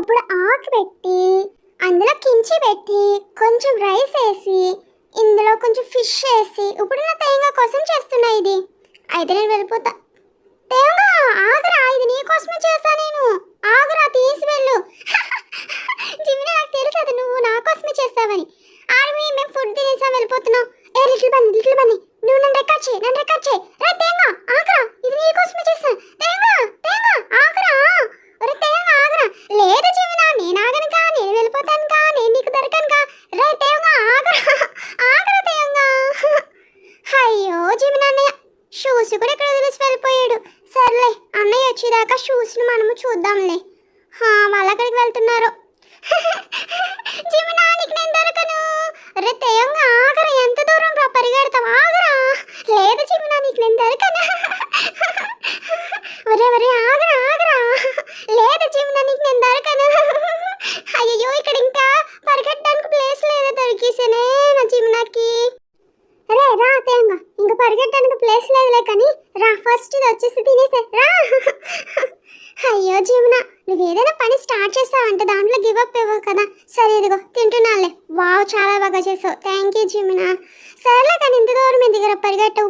ఇప్పుడు ఆకు పెట్టి అందులో కించి పెట్టి కొంచెం రైస్ వేసి ఇందులో కొంచెం ఫిష్ వేసి ఇప్పుడు నా తేంగా కోసం చేస్తున్నా ఇది. అయితే నేను వెళ్ళిపోతా. తేంగా ఆగురా ఇది నీ కోసమే చేశా నేను. ఆగురా తీసి వెళ్ళు. జిమ్మి నాకు తెలుసు అది నువ్వు నా కోసమే చేస్తావని. ఆర్మీ మేము ఫుడ్ తినేసా వెళ్ళిపోతున్నాం. A little bunny little bunny నువ్వు నన్ను రెక్కడ్ చేయి నన్ను రెక్కడ్ చేయి. తేంగా ఆగరా ఇది నీ కోసమే చేస్తాను తేంగా తేంగా ఆగరా ఒరే తేంగా ఆగరా లేదు జీవనా నేను ఆగను కా నేను వెళ్ళిపోతాను కా నేను నీకు దొరకను కా రే తేంగా ఆగరా ఆగరా తేంగా అయ్యో జీవన షూస్ కూడా ఇక్కడ వదిలేసి వెళ్ళిపోయాడు. సర్లే అన్నయ్య వచ్చేదాకా షూస్ని మనము చూద్దాంలే. హా, వాళ్ళు అక్కడికి వెళ్తున్నారు? జీవనా నీకు నేను దొరకను. రే తేయంగా ఆగరా ఎంత దూరం రా పరిగెడతావు ఆగరా. లేదు జీవనానికి నీకు నేను దొరకను. ఒరే ఒరే ఆగరా ఆగరా. లేదు జీవనా నీకు నేను దొరకను. అయ్యో ఇక్కడ ఇంకా పరిగెట్టడానికి ప్లేస్ లేదా దొరికేసానే రా తేంగా ఇంకా పరిగెట్టడానికి ప్లేస్ లేదులే కానీ రా. ఫస్ట్ ఇది వచ్చేసి తినేసే. రా. అయ్యో జీవన నువ్వు ఏదైనా పని స్టార్ట్ చేస్తావంటే దాంట్లో గివ్ అప్ ఇవ్వవు కదా. సరే ఇదిగో తింటున్నాలే వావ్ చాలా బాగా చేసావు. థ్యాంక్ యూ జీవన. సరేలే కానీ ఇంత దూరం మీ దగ్గర పరిగెట్టవు?